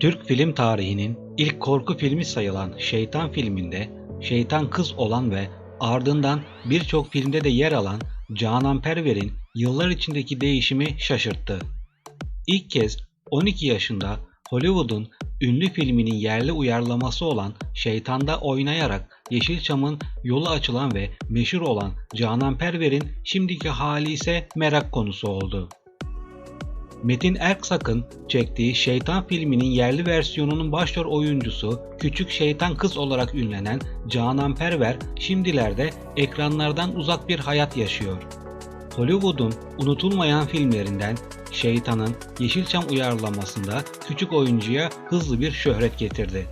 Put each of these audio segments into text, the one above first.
Türk film tarihinin ilk korku filmi sayılan Şeytan filminde şeytan kız olan ve ardından birçok filmde de yer alan Canan Perver'in yıllar içindeki değişimi şaşırttı. İlk kez 12 yaşında Hollywood'un ünlü filminin yerli uyarlaması olan Şeytan'da oynayarak Yeşilçam'ın yolu açılan ve meşhur olan Canan Perver'in şimdiki hali ise merak konusu oldu. Metin Erksak'ın çektiği Şeytan filminin yerli versiyonunun başrol oyuncusu Küçük Şeytan Kız olarak ünlenen Canan Perver şimdilerde ekranlardan uzak bir hayat yaşıyor. Hollywood'un unutulmayan filmlerinden Şeytan'ın Yeşilçam uyarlamasında küçük oyuncuya hızlı bir şöhret getirdi.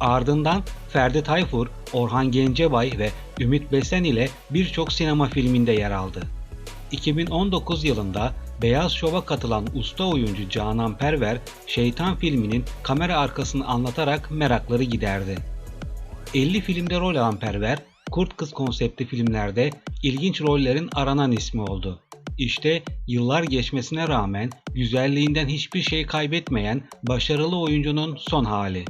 Ardından Ferdi Tayfur, Orhan Gencebay ve Ümit Besen ile birçok sinema filminde yer aldı. 2019 yılında Beyaz Şov'a katılan usta oyuncu Canan Perver, Şeytan filminin kamera arkasını anlatarak merakları giderdi. 50 filmde rol alan Perver, Kurt Kız konseptli filmlerde ilginç rollerin aranan ismi oldu. İşte yıllar geçmesine rağmen güzelliğinden hiçbir şey kaybetmeyen başarılı oyuncunun son hali.